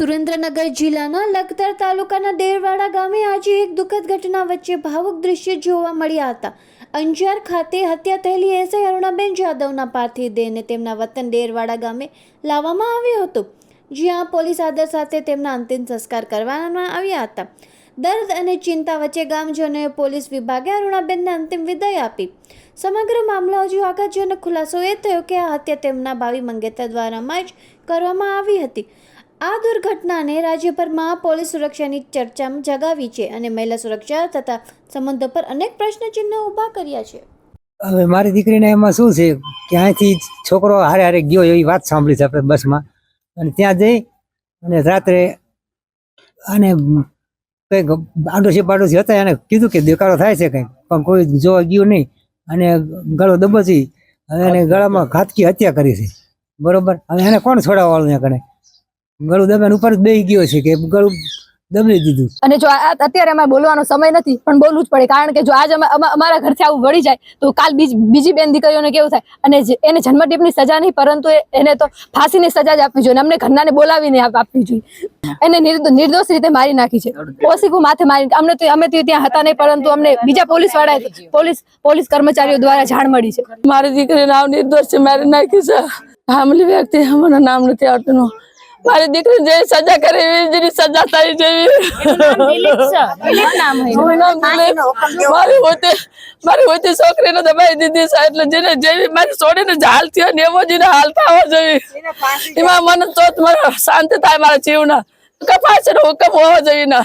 સુરેન્દ્રનગર જિલ્લાના લખતર તાલુકાના દેરવાડા ગામે આજે એક દુઃખદ ઘટના વચ્ચે ભાવુક દ્રશ્ય જોવા મળ્યા હતા. અંજાર ખાતે હત્યા થયેલી એસઆઈ અરુણાબેન જાદવના પાર્થિવ દેહને તેમના વતન દેરવાડા ગામે લાવવામાં આવ્યો હતો, જ્યાં પોલીસ આદર સાથે તેમના અંતિમ સંસ્કાર કરવામાં આવ્યા હતા. દર્દ અને ચિંતા વચ્ચે ગામજનોએ પોલીસ વિભાગે અરુણાબેનને અંતિમ વિદાય આપી. સમગ્ર મામલો હજુ આઘાતજનક ખુલાસો એ થયો કે આ હત્યા તેમના ભાવિ મંગેતર દ્વારામાં જ કરવામાં આવી હતી. આ દુર્ઘટનાને રાજ્યભરમાં પોલીસ સુરક્ષાની ચર્ચા જગાવી છે અને મહિલા સુરક્ષા તથા સંબંધો પર અનેક પ્રશ્નચિહ્નો ઊભા કર્યા છે. હવે મારી દીકરીને એમાં શું છે? ક્યાંયથી છોકરો હારે હારે ગયો એવી વાત સાંભળી છે આપણે બસમાં. અને ત્યાં જઈ અને રાત્રે અને કંઈક આડોશી પાડોશી હતા એને કીધું કે દેકારો થાય છે કંઈક. પણ કોઈ જોવા ગયું નહીં. અને ગળો દબોચી એને ગળામાં ઘાતકી હત્યા કરી છે. બરોબર? હવે એને કોણ છોડાવવાનું ત્યાં કણે? ગળું દબાણ ઉપર દઈ ગયો છે કે ગળું દબાઈ દીધું. અને જો અત્યારે અમારે બોલવાનો સમય નથી પણ બોલવું જ પડે કારણ કે જો આજ અમારા ઘરથી આવું વળી જાય તો કાલ બીજી બેન દીકરીઓને કેવું થાય? અને એને જન્મટીપની સજા નહીં પરંતુ એને તો ફાંસીની સજા જ આપવી જોઈએ અમને ઘરનાને બોલાવીને આપવી જોઈએ. એને નિર્દોષ રીતે મારી નાખી છે. ઓસીકુ માથે મારી અમને તો અમે તો ત્યાં હતા નહીં પરંતુ અમને બીજા પોલીસવાળા પોલીસ પોલીસ કર્મચારીઓ દ્વારા જાણ મળી છે. મારી દીકરી નામ નિર્દોષ છે મારી નાખી છે. હામલી વ્યક્તિ મને નામ નથી આવતું. મારી દીકરી જે સજા કરી એવી સજા થઈ જેવી. મારું મારી હોતે મારી હોતે છોકરીને દબાઈ દીધી છે એટલે જેને જેવી મારી છોડીને જ હાલ થયો ને એવો જેને હાલતા થવો જોઈએ એમાં મને તો મને શાંતિ થાય મારા જીવના. કપાસ હુકમ હોવો જોઈએ ના.